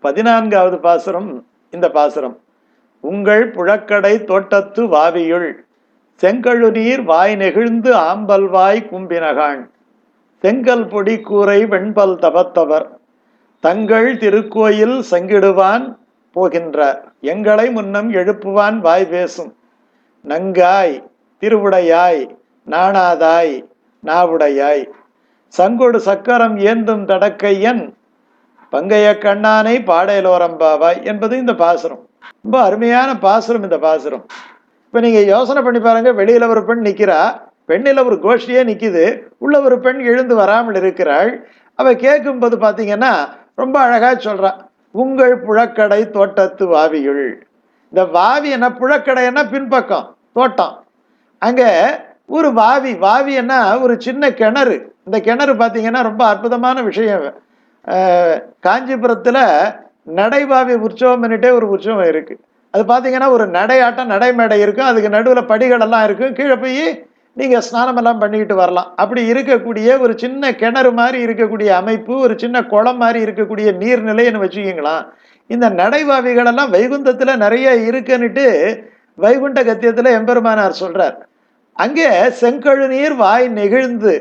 பதினான்காவது பாசுரம் இந்த பாசுரம். உங்கள் புழக்கடை தோட்டத்து வாவியுள் செங்கழுநீர் வாய் நெகிழ்ந்து ஆம்பல் வாய் கும்பினகான். செங்கல் பொடி கூரை வெண்பல் தபத்தவர் தங்கள் திருக்கோயில் சங்கிடுவான் போகின்றார். எங்களை முன்னம் எழுப்புவான் வாய் பேசும். நங்காய் திருவுடையாய் நாணாதாய் நாவுடையாய். சங்கொடு சக்கரம் ஏந்தும் தடக்கையன் பங்கைய கண்ணானை பாடையலோரம் பாவாய் என்பது இந்த பாசுரம். ரொம்ப அருமையான பாசுரம் இந்த பாசுரம். இப்போ நீங்கள் யோசனை பண்ணி பாருங்க வெளியில் ஒரு பெண் நிற்கிறா பெண்ணில் ஒரு கோஷ்டியே நிற்கிது உள்ள ஒரு பெண் எழுந்து வராமல் இருக்கிறாள் அவள் கேட்கும்போது பார்த்தீங்கன்னா ரொம்ப அழகாக சொல்கிறா உங்கள் புழக்கடை தோட்டத்து வாவியுள். இந்த வாவி என்ன புழக்கடைன்னா பின்பக்கம் தோட்டம். அங்கே ஒரு வாவி வாவின்னா ஒரு சின்ன கிணறு. இந்த கிணறு பார்த்தீங்கன்னா ரொம்ப அற்புதமான விஷயம். காஞ்சிபுரத்தில் நடைபாவி உற்சவம் பண்ணிட்டே ஒரு உற்சவம் இருக்குது அது பார்த்தீங்கன்னா ஒரு நடையாட்டம் நடைமேடை இருக்கும். அதுக்கு நடுவில் படிகள் எல்லாம் இருக்கும். கீழே போய் நீங்கள் ஸ்நானம் எல்லாம் பண்ணிக்கிட்டு வரலாம். அப்படி இருக்கக்கூடிய ஒரு சின்ன கிணறு மாதிரி இருக்கக்கூடிய அமைப்பு ஒரு சின்ன குளம் மாதிரி இருக்கக்கூடிய நீர்நிலைன்னு வச்சுக்கிங்களா இந்த நடைவாவிகளெல்லாம் வைகுந்தத்தில் நிறைய இருக்குன்னுட்டு வைகுண்ட கத்தியத்தில் எம்பெருமானார் சொல்கிறார் அங்கே செங்கழு நீர் வாய் நெகிழ்ந்து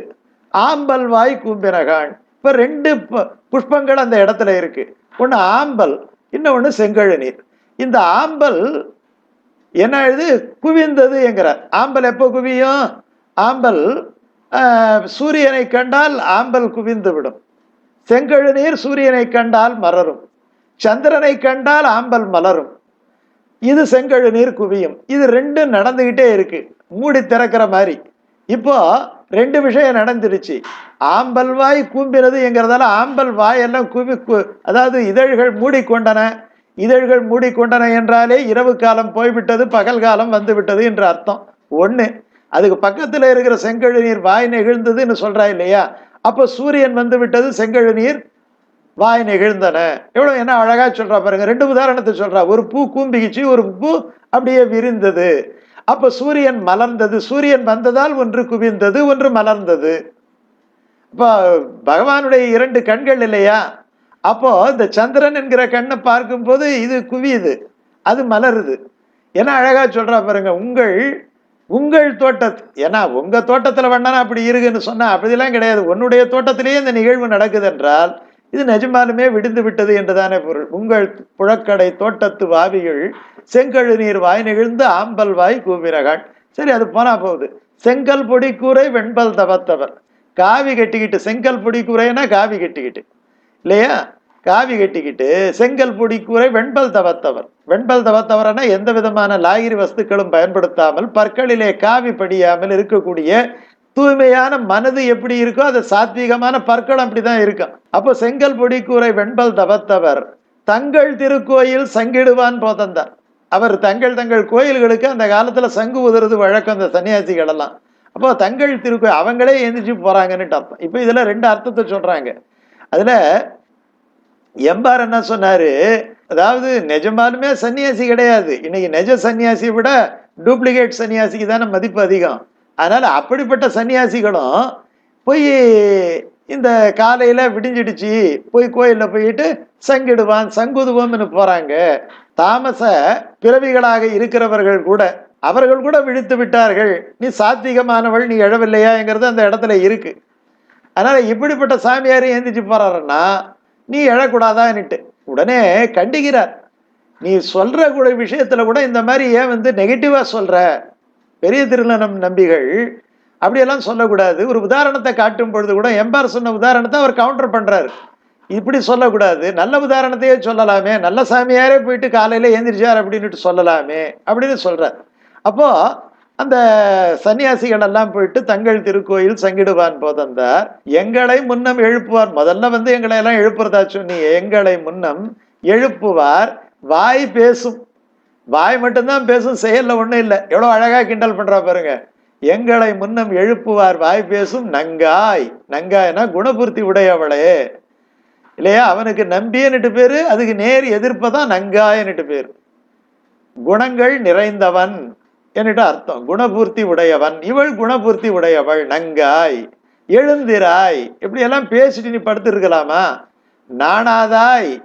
ஆம்பல் வாய் கூம்பினகான். இப்போ ரெண்டு பு- புஷ்பங்கள் அந்த இடத்துல இருக்கு. ஒன்று ஆம்பல் இன்னொன்று செங்கழு நீர் இந்த ஆம்பல் என்ன எழுது குவிந்தது என்கிறார். ஆம்பல் எப்போ குவியும்? ஆம்பல் சூரியனை கண்டால் ஆம்பல் குவிந்து விடும். செங்கழு நீர் சூரியனை கண்டால் மலரும். சந்திரனை கண்டால் ஆம்பல் மலரும். இது செங்கழு நீர் குவியும். இது ரெண்டும் நடந்துகிட்டே இருக்கு. மூடி திறக்கிற மாதிரி. இப்போ ரெண்டு விஷயம் நடந்துருச்சு. ஆம்பல் வாய் கூம்பினது என்கிறதால ஆம்பல் வாயெல்லாம் கூம்பி கு- அதாவது இதழ்கள் மூடிக்கொண்டன. இதழ்கள் மூடிக்கொண்டன என்றாலே இரவு காலம் போய்விட்டது பகல் காலம் வந்து விட்டது என்ற அர்த்தம். ஒன்று அதுக்கு பக்கத்தில் இருக்கிற செங்கழு நீர் வாய் நெகிழ்ந்ததுன்னு சொல்கிறா இல்லையா? அப்போ சூரியன் வந்து விட்டது செங்கழு நீர் வாய் நெகிழ்ந்தன. எவ்வளோ என்ன அழகாக சொல்கிறா பாருங்க. ரெண்டு உதாரணத்தை சொல்கிறா ஒரு பூ கூம்பிக்கிச்சு ஒரு பூ அப்படியே விரிந்தது. அப்ப சூரியன் மலர்ந்தது. சூரியன் வந்ததால் ஒன்று குவிந்தது ஒன்று மலர்ந்தது. இப்போ பகவானுடைய இரண்டு கண்கள் இல்லையா? அப்போ இந்த சந்திரன் என்கிற கண்ணை பார்க்கும்போது இது குவியுது அது மலருது. ஏன்னா அழகா சொல்றா பாருங்க உங்கள் உங்கள் தோட்டத்து ஏன்னா உங்க தோட்டத்துல வேணா அப்படி இருக்குன்னு சொன்னா அப்படிலாம் கிடையாது. உன்னுடைய தோட்டத்திலேயே இந்த நிகழ்வு நடக்குது என்றால் இது நிஜமாலுமே விடுந்து விட்டது என்றுதானே பொருள். உங்கள் புழக்கடை தோட்டத்து வாவிகள் செங்கழு நீர் வாய் நெகிழ்ந்து ஆம்பல் வாய் கூவிரகான் சரி அது போனா போகுது. செங்கல் பொடி கூரை வெண்பல் தவத்தவர். காவி கட்டிக்கிட்டு செங்கல் பொடி கூரைனா காவி கட்டிக்கிட்டு. இல்லையா? காவி கட்டிக்கிட்டு செங்கல் பொடி கூரை வெண்பல் தவத்தவர். வெண்பல் தவத்தவர்னா எந்த விதமான லாகிரி வஸ்துக்களும் பயன்படுத்தாமல் பற்களிலே காவி படியாமல் இருக்கக்கூடிய தூய்மையான மனது எப்படி இருக்கோ அது சாத்வீகமான பற்கள் அப்படிதான் இருக்கும் அப்போ செங்கல் பொடி கூரை வெண்பல் தவத்தவர் தங்கள் திருக்கோயில் சங்கிடுவான் போதந்தார். அவர் தங்கள் தங்கள் கோயில்களுக்கு அந்த காலத்தில் சங்கு உதறது வழக்கம் அந்த சன்னியாசிகள் எல்லாம். அப்போ தங்கள் திருக்கோயில் அவங்களே எந்திரிச்சு போகிறாங்கன்னுட்டு அர்த்தம். இப்போ இதில் ரெண்டு அர்த்தத்தை சொல்கிறாங்க அதில் எம்பார் என்ன சொன்னார்? அதாவது நிஜமாலுமே சன்னியாசி கிடையாது. இன்னைக்கு நிஜ சன்னியாசியை விட டூப்ளிகேட் சன்னியாசிக்கு தானே மதிப்பு அதிகம். அதனால் அப்படிப்பட்ட சன்னியாசிகளும் போய் இந்த காலையில் விடிஞ்சிடுச்சு போய் கோயிலில் போயிட்டு சங்கிடுவான் சங்குதுவோம்னு போகிறாங்க தாமச பிறவிகளாக இருக்கிறவர்கள் கூட அவர்கள் கூட விழித்து விட்டார்கள். நீ சாத்விகமானவள் நீ எழவில்லையாங்கிறது அந்த இடத்துல இருக்கு. அதனால் இப்படிப்பட்ட சாமியார் எழுந்திரிச்சு போறாருன்னா நீ எழக்கூடாதான்னுட்டு. உடனே கண்டிக்கிறார். நீ சொல்கிற கூட விஷயத்தில் கூட இந்த மாதிரி ஏன் வந்து நெகட்டிவாக சொல்கிற பெரிய திருநனம் நம்பிகள் அப்படியெல்லாம் சொல்லக்கூடாது. ஒரு உதாரணத்தை காட்டும் பொழுது கூட எம்பார் சொன்ன உதாரணத்தை அவர் கவுண்டர் பண்ணுறாரு இப்படி சொல்லக்கூடாது. நல்ல உதாரணத்தையே சொல்லலாமே. நல்ல சாமியாரே போயிட்டு காலையில் எழுந்திரிச்சார் அப்படின்னுட்டு சொல்லலாமே அப்படின்னு சொல்கிறார் அப்போது அந்த சன்னியாசிகள் எல்லாம் போயிட்டு தங்கள் திருக்கோயில் சங்கிடுவான் போதந்தார். எங்களை முன்னம் எழுப்புவார். முதல்ல வந்து எங்களை எல்லாம் எழுப்புறதா சொன்னி எங்களை முன்னம் எழுப்புவார். வாய் பேசும். வாய் மட்டும்தான் பேசும் செயலில் ஒன்றும் இல்லை. எவ்வளோ அழகாக கிண்டல் பண்ணுறா பாருங்க. எங்களை முன்னம் எழுப்புவார் வாய் பேசும் நங்காய். நங்காய்னா குணபூர்த்தி உடையவளே. இல்லையா? அவனுக்கு நம்பியன்னுட்டு பேர் அதுக்கு நேர் எதிர்ப்பதான் நங்காயன்னுட்டு பேர். குணங்கள் நிறைந்தவன் என்னட்டு அர்த்தம். குணபூர்த்தி உடையவன். இவள் குணபூர்த்தி உடையவள் நங்காய். எழுந்திராய். இப்படியெல்லாம் பேசிட்டு நீ படுத்துருக்கலாமா? நானாதாய் நாணாதாய்.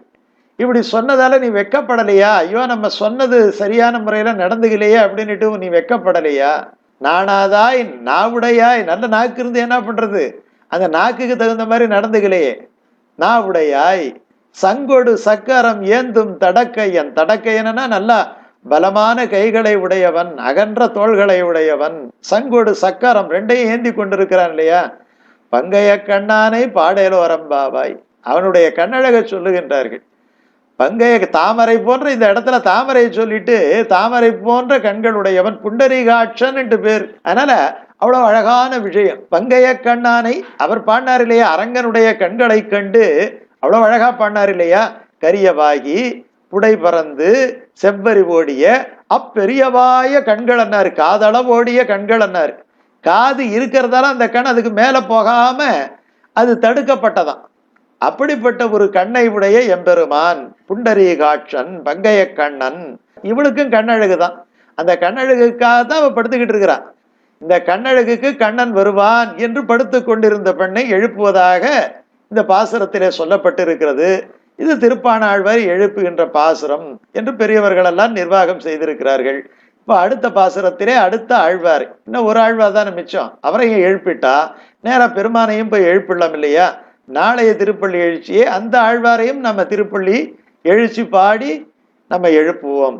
இப்படி சொன்னதால நீ வெக்கப்படலையா? ஐயோ நம்ம சொன்னது சரியான முறையில் நடந்துக்கலையே அப்படின்னுட்டு நீ வெக்கப்படலையா? நானாதாய் நாவுடையாய் நல்ல நாக்கு இருந்து என்ன பண்ணுறது அந்த நாக்குக்கு தகுந்த மாதிரி நடந்துக்கலையே. நாவுடையாய் சங்கொடு சக்கரம் ஏந்தும் தடக்கையன். தடக்கையனா நல்லா பலமான கைகளை உடையவன் அகன்ற தோள்களை உடையவன். சங்கொடு சக்கரம் ரெண்டையும் ஏந்தி கொண்டிருக்கிறான் இல்லையா? பங்கைய கண்ணானை பாடேலோரம் பாபாய் அவனுடைய கண்ணழக சொல்லுகின்றார்கள். பங்கைய தாமரை போன்ற இந்த இடத்துல தாமரை சொல்லிட்டு தாமரை போன்ற கண்களுடையவன் புண்டரீகாட்சன் என்று பேர். அதனால அவ்வளவு அழகான விஷயம். பங்கைய கண்ணானை அவர் பாடினார் இல்லையா? அரங்கனுடைய கண்களை கண்டு அவ்வளவு அழகா பாடினார் இல்லையா? கரியவாகி புடை பறந்து செவ்வரி ஓடிய அப்பெரியவாய கண்கள் அண்ணார் காதளவு ஓடிய கண்கள் அண்ணார் காது இருக்கிறதால அந்த கண் அதுக்கு மேலே போகாம அது தடுக்கப்பட்டதாம். அப்படிப்பட்ட ஒரு கண்ணை உடைய எம்பெருமான் புண்டரீகாட்சன் பங்கைய கண்ணன் இவளுக்கும் கண்ணழகு தான் அந்த கண்ணழகுக்காக தான் அவள் படுத்துக்கிட்டு இருக்கிறான். இந்த கண்ணழகுக்கு கண்ணன் வருவான் என்று படுத்து கொண்டிருந்த பெண்ணை எழுப்புவதாக இந்த பாசுரத்திலே சொல்லப்பட்டிருக்கிறது. இது திருப்பானாழ்வார் எழுப்புகின்ற பாசுரம் என்று பெரியவர்கள் எல்லாம் நிர்வாகம் செய்திருக்கிறார்கள். இப்போ அடுத்த பாசுரத்திலே அடுத்த ஆழ்வார். இன்னும் ஒரு ஆழ்வார் தானே மிச்சம். அவரையும் எழுப்பிட்டா நேராக பெருமானையும் போய் எழுப்பிடலாம் இல்லையா? நாளைய திருப்பள்ளி எழுச்சியே அந்த ஆழ்வாரையும் நம்ம திருப்பள்ளி எழுச்சி பாடி நம்ம எழுப்புவோம்.